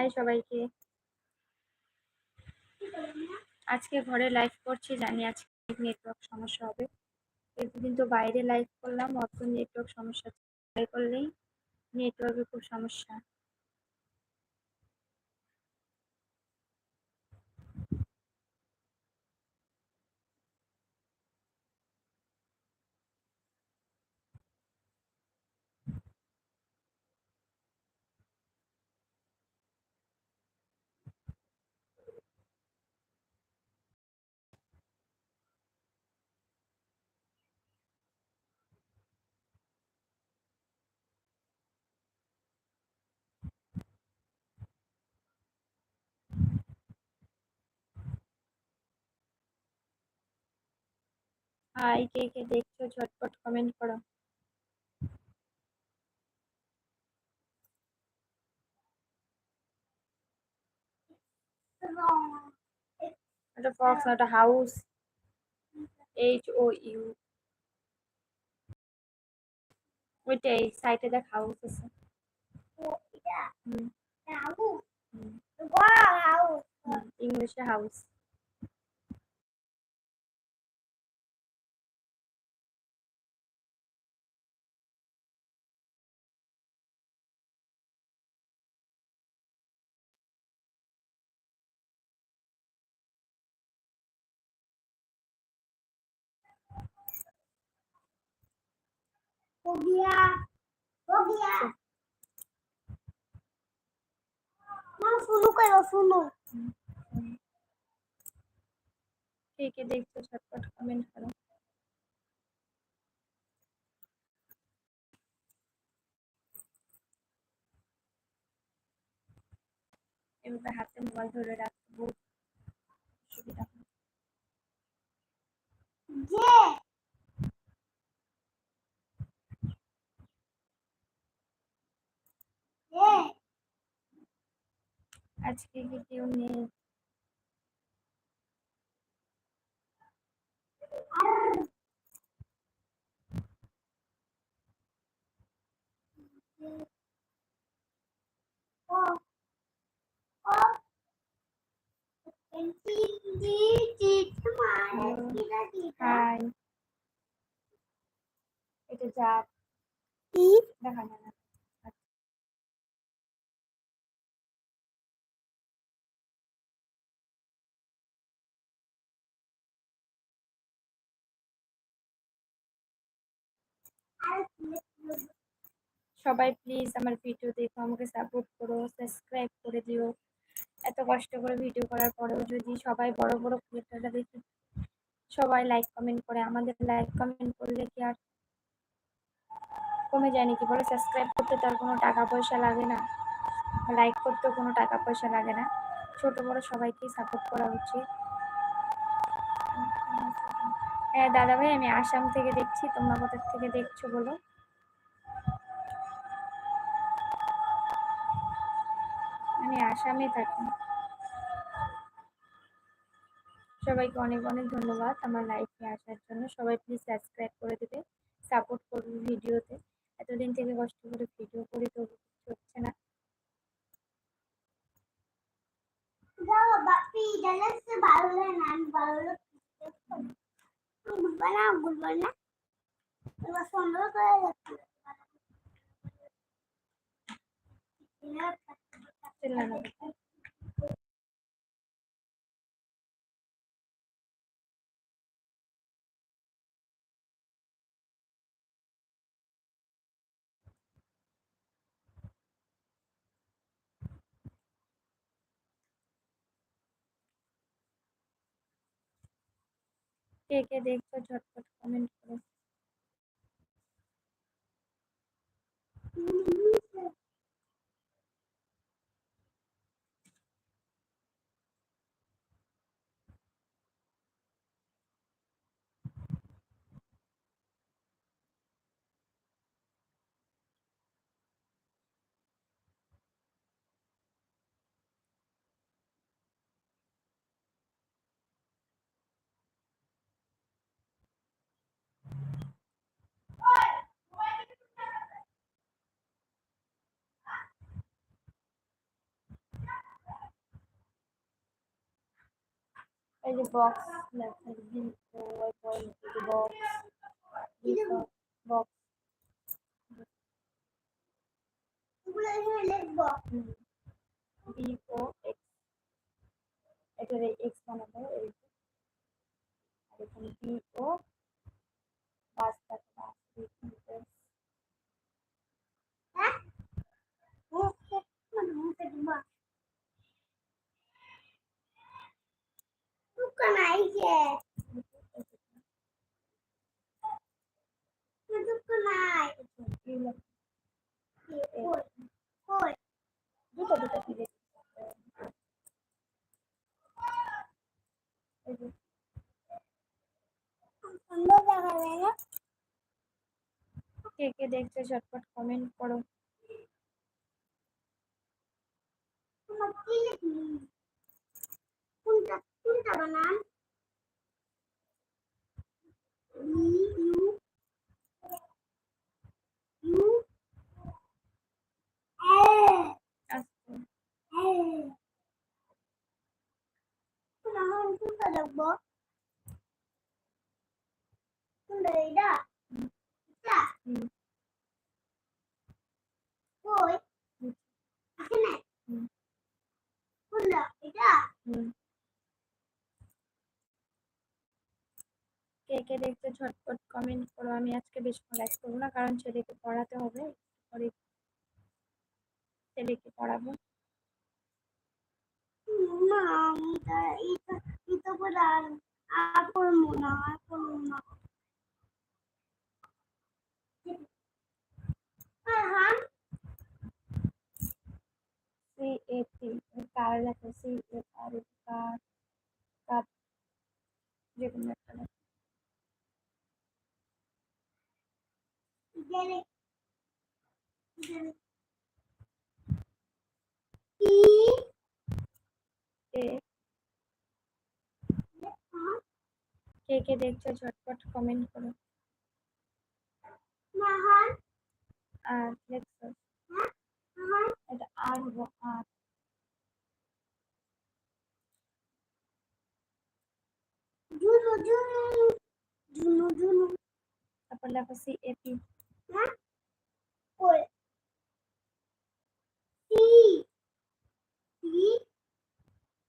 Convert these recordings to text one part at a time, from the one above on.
High সবাইকে। আজকে ঘরে লাইভ করছি, জানি আজকে নেটওয়ার্ক সমস্যা হবে। এতদিন তো বাইরে লাইভ করলাম, অত নেটওয়ার্ক সমস্যা করলেই নেটওয়ার্কের খুব সমস্যা। হাই কে কে দেখছ ঝটপট কমেন্ট করো। এটা ফক্স এটা হাউস এইচ ও ইউ ওইটাই সাইটে দেখ হাউস আছে। ইংলিশে হাউস শুনু কইব শুনু। কে কে দেখছ ঝটপট কমেন্ট করো। এবার হাতে মোবাইল ধরে রাখ। আজকে কি কেউ নেই এটা যা। দেখা যায় না। সবাই প্লিজ আমার ভিডিও দেখো, আমাকে সাপোর্ট করো সাবস্ক্রাইব করে দিও। এত কষ্ট করে ভিডিও করার পরেও যদি সবাই বড় বড় ক্রিয়েটাররা দেখি, সবাই লাইক কমেন্ট করে, আমাদের লাইক কমেন্ট করলে কি আর কমে যায় নাকি বলো? সাবস্ক্রাইব করতে তার কোনো টাকা পয়সা লাগে না। লাইক করতেও কোনো টাকা পয়সা লাগে না। ছোট বড় সবাইকেই সাপোর্ট করা উচিত। হ্যাঁ দাদা ভাই আমি আসাম থেকে দেখছি, তোমরা কোথা থেকে দেখছ বলো। আমি আসামে থাকি। সবাইকে অনেক অনেক ধন্যবাদ আমার লাইফে আসার জন্য। সবাই প্লিজ সাবস্ক্রাইব করে দেবে সাপোর্ট করবে ভিডিওতে এতদিন থেকে কষ্ট করে ভিডিও করি তো হচ্ছে না। bana bulvarına. Thank you. কে কে দেখছ ঝটপট কমেন্ট এই যে বক্স লেখা বি ও পয়েন্ট এই যে বক্স বক্স এগুলো এখানে লিখব বি ও এক্স এটার এক্স বানাবো এই যে। আর এখানে বি ও বাস থাকে বাস হ্যাঁ ও মানে মুখে দিবা দোকান আইছে দোকান আই কই কই দুটো দুটো দিলে এই যে সুন্দর দেখা যায় না কে কে দেখছে ঝটপট কমেন্ট করো Xin chào bạn Nam. Lý Dũ. E. E. Chúng ta chúng ta được bố. Chúng đấy đó. Cái này. Ừ. Quân lợi đó. Ừ. কে দেখছে ঝটপট কমেন্ট করো। আমি আজকে বেশিক্ষণ লাইভ করব না কারণ ছেলেকে পড়াতে হবে। পরে ছেলেকে পড়াবো। না এটা এটা এটা করে আর আর করব না আর করব না। আর সি এ কার লেখা সি আর কার কার যে কোনো একটা লেখা। গেলে গেলে ই কে কে কে দেখছ ঝটপট কমেন্ট করো। আর এটা আর হব আর। জুনু জুনু জুনু জুনু তারপর লেখো সি হ্যাঁ?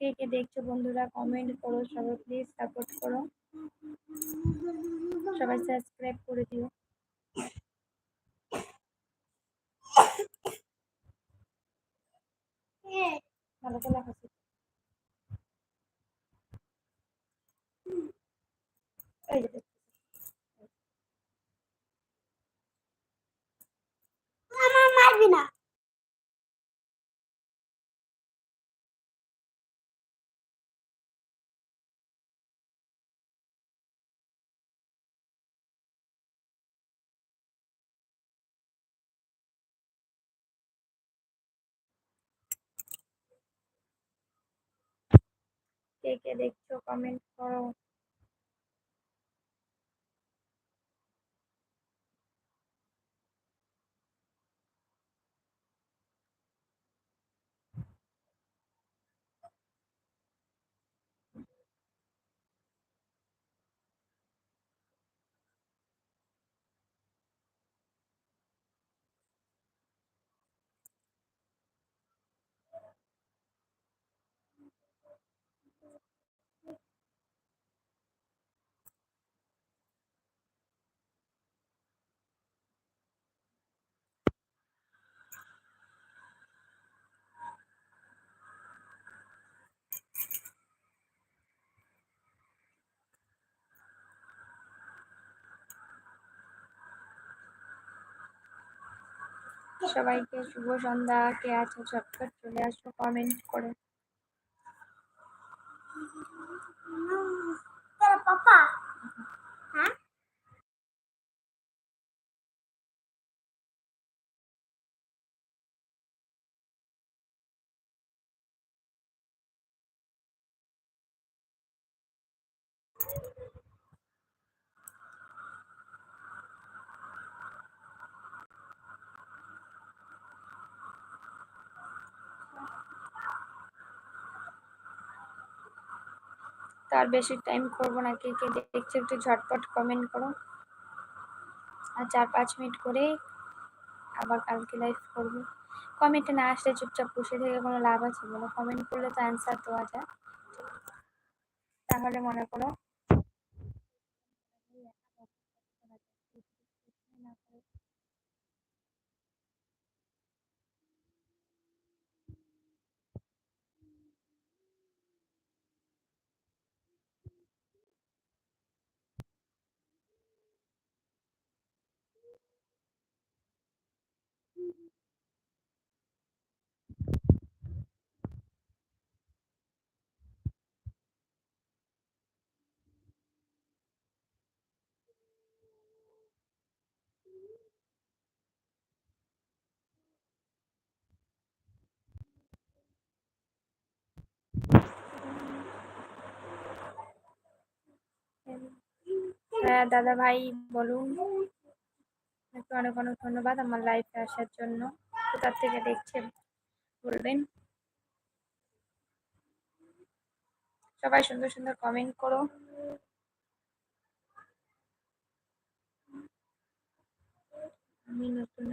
কে কে দেখছ বন্ধুরা কমেন্ট করো সবাই প্লিজ সাপোর্ট করো। সবাই সাবস্ক্রাইব করে দিও। ভালো করে এই যে দেখছ। আমার মারবি না কে কে দেখছ কমেন্ট করো সবাইকে শুভ সন্ধ্যা। কে আছে ঝটপট চলে আসো কমেন্ট করে। পাপা? তো আর বেশি টাইম করব না, কে কে দেখছ একটু ঝটপট কমেন্ট করো। আর চার পাঁচ মিনিট করে আবার কালকে লাইভ করব। কমেন্টে না আসলে চুপচাপ বসে থেকে কোনো লাভ আছে বলো? কমেন্ট করলে তো অ্যান্সার দেওয়া যায়। তাহলে মনে করো হ্যাঁ দাদা ভাই বলুন। আপনাকে অনেক অনেক ধন্যবাদ আমার লাইফে আসার জন্য। কোথার থেকে দেখছেন, বলবেন? সবাই সুন্দর সুন্দর কমেন্ট করো। আমি নতুন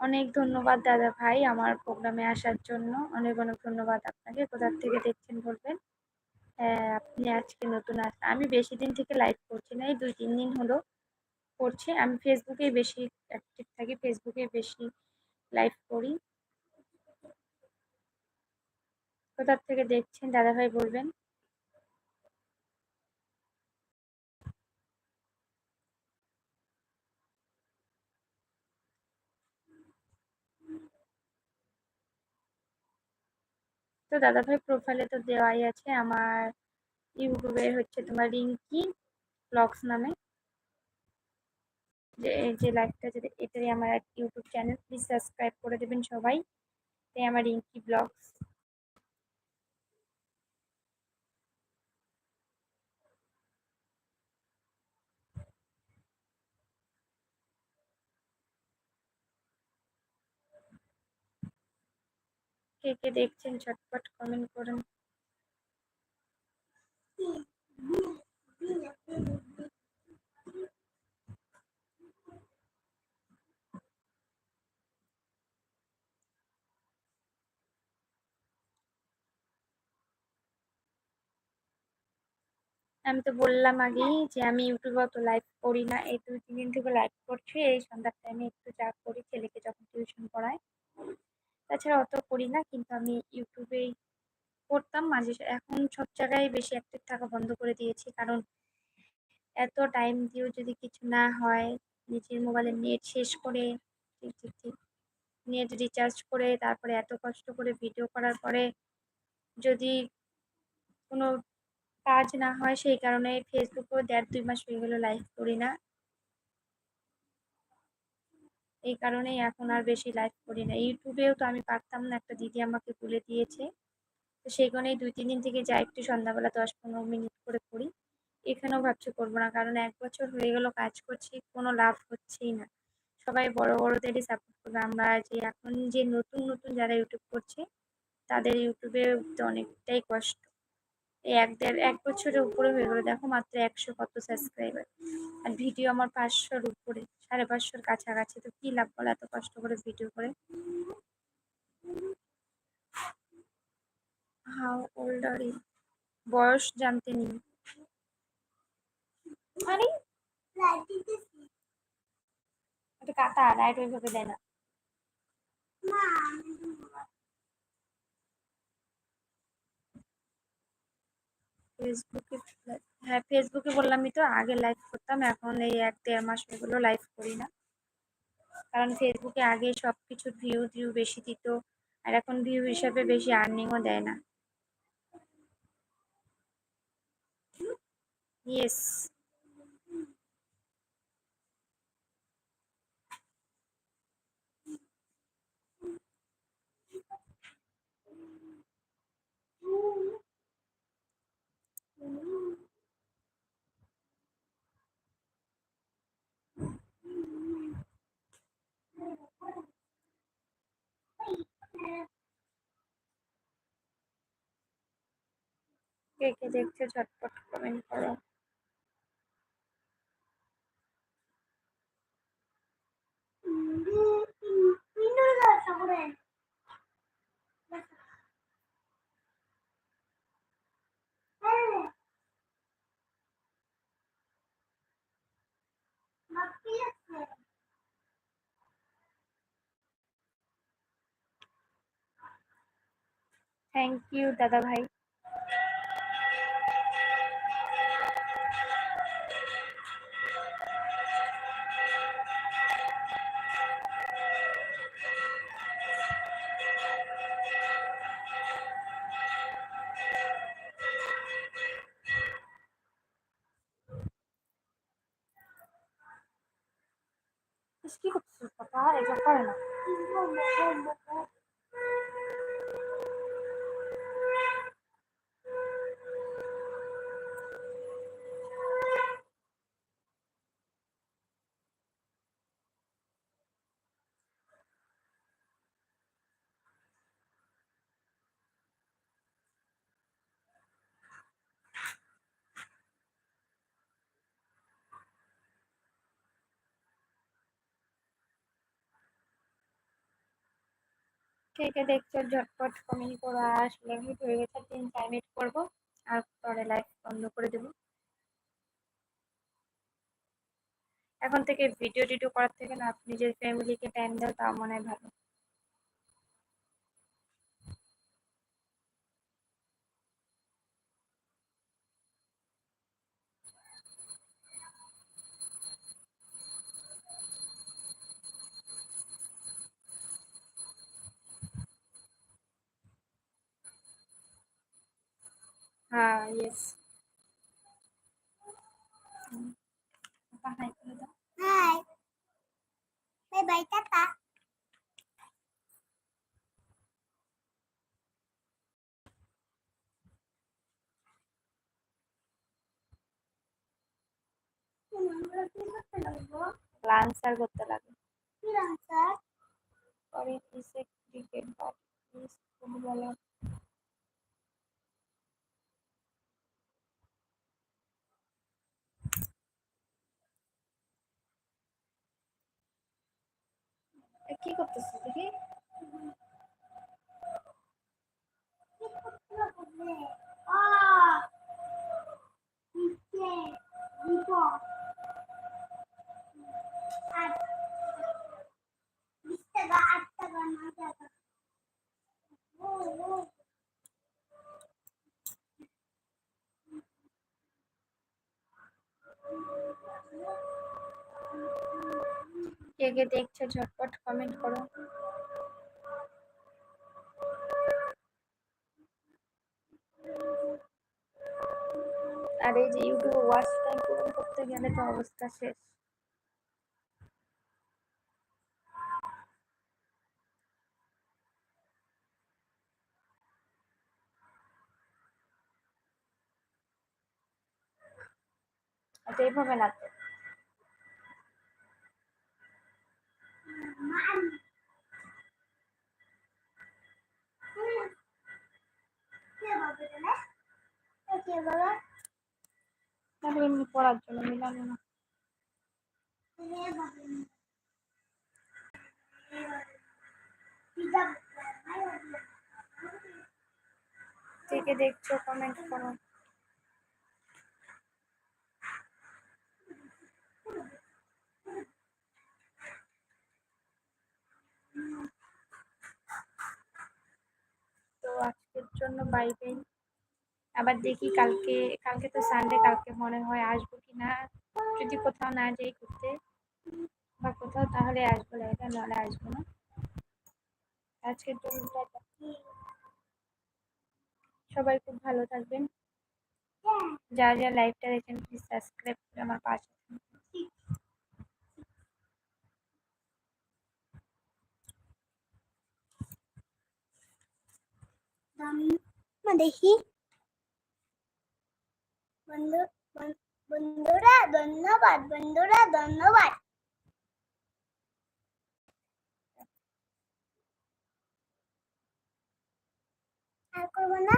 অনেক ধন্যবাদ দাদা ভাই আমার প্রোগ্রামে আসার জন্য। অনেক অনেক ধন্যবাদ আপনাকে। কোথার থেকে দেখছেন, বলবেন? আপনি আজকে নতুন আস আমি বেশি দিন থেকে লাইভ করছি না, এই দুই, তিন দিন হলো করছি। আমি ফেসবুকেই বেশি অ্যাক্টিভ থাকি ফেসবুকে বেশি লাইভ করি। কোথার থেকে দেখছেন? দাদাভাই বলবেন। তো দাদা ভাই প্রোফাইলে তো দেওয়াই আছে আমার ইউটিউবে হচ্ছে তোমার রিঙ্কি ব্লগস নামে। যে যে লাইভটা যেটা এটাই আমার ইউটিউব চ্যানেল প্লিজ সাবস্ক্রাইব করে দেবেন সবাই। তাই আমার রিঙ্কি ব্লগস কে কে দেখছেন, ঝটপট কমেন্ট করুন। আমি তো বললাম আগেই যে আমি ইউটিউবে অত লাইভ করি না। এই দুই তিন দিন থেকে লাইভ করছি, এই সন্ধ্যার টাইমে একটু যা করি, ছেলেকে যখন টিউশন পড়াই তাছাড়া অত করি না, কিন্তু আমি ইউটিউবেই করতাম। মাঝে এখন সব জায়গায় বেশি অ্যাক্টিভ থাকা বন্ধ করে দিয়েছি, কারণ এত টাইম দিয়েও যদি কিছু না হয়, নিজের মোবাইলের নেট শেষ করে নেট রিচার্জ করে, তারপরে এত কষ্ট করে ভিডিও করার পরে যদি কোনো কাজ না হয়, সেই কারণে ফেসবুকেও দেড়, দুই মাস হয়ে গেলো লাইভ করি না। এই কারণেই এখন আর বেশি লাইভ করি না। ইউটিউবেও তো আমি পারতাম না, একটা দিদি আমাকে বলে দিয়েছে। তো সেই কারণেই দুই, তিন দিন থেকে যা একটু সন্ধ্যাবেলা দশ পনেরো মিনিট করে করি এখানেও ভাবছি করব না, কারণ এক বছর হয়ে গেল কাজ করছি, কোনো লাভ হচ্ছেই না। সবাই বড় বড়দেরই সাপোর্ট করবে। আমরা যে এখন যে নতুন নতুন যারা ইউটিউব করছে, তাদের ইউটিউবে অনেকটাই কষ্ট। এই এক দেড়, এক বছরের উপরে হয়ে গেলো। দেখো মাত্র একশো কত সাবস্ক্রাইবার আর ভিডিও আমার পাঁচশোর উপরে, সাড়ে পাঁচশোর কাছাকাছি। তো কী লাভ বলো এত কষ্ট করে ভিডিও করে? হাউ ওল্ড আর বয়স জানতে নেই। আরে কাটা লাইট ওইভাবে দেয় না। ফেসবুকে হ্যাঁ ফেসবুকে বললামই তো, আগে লাইভ করতাম, এখন এই এক দেড় মাস এগুলো লাইভ করি না কারণ ফেসবুকে আগে সব কিছু ভিউ টিউ বেশি দিত, আর এখন ভিউ হিসাবে বেশি আর্নিংও দেয় না ইয়েস Ooh. देखते झटपट कमेंट करो থ্যাংক ইউ দাদা ভাই ইস, কি করছিস পাপা এসব করে না কে কে দেখছ ঝটপট কমেন্ট করে আসলে মিট হয়ে গেছে তিন চার মিনিট করব, আর পরে লাইভ বন্ধ করে দেবো। এখন থেকে ভিডিও টিডিও করার থেকে না আপনি নিজের ফ্যামিলিকে টাইম দাও তা মনে হয় ভালো। হ্যাঁ ইয়েস হাই করে দাও Hi. Bye bye, Tata. লাঞ্চার করতে লাগে Lancer. পরে ইসে ক্রিকেট বাট ইস ফুটবলার এ কি করতেছিস দেখি Oh, Dice, কে কে দেখছ, ঝটপট কমেন্ট করো। আর এই যে ইউটিউবে ওয়াচ টাইম পূরণ করতে গেলে তো অবস্থা শেষ। আচ্ছা এইভাবে না তো কে বলবে তাহলে কে বলে তাহলে এমনি পড়ার জন্য মিলানো না। কে বলবে পিজা কে কে দেখছ কমেন্ট করো। তো আজকের জন্য বাই বাই আবার দেখি কালকে কালকে তো সানডে কালকে মনে হয় আসব কি না? যদি কোথাও না যাই ঘুরতে বা কোথাও, তাহলে আসব লাইভে নাহলে আসব না। জন্য সবাই খুব ভালো থাকবেন। যারা যারা লাইভটা দেখেন প্লিজ সাবস্ক্রাইব করে আমার পাশে। দেখি। বন্ধু বন্ধুরা ধন্যবাদ বন্ধুরা ধন্যবাদ। আর করব না?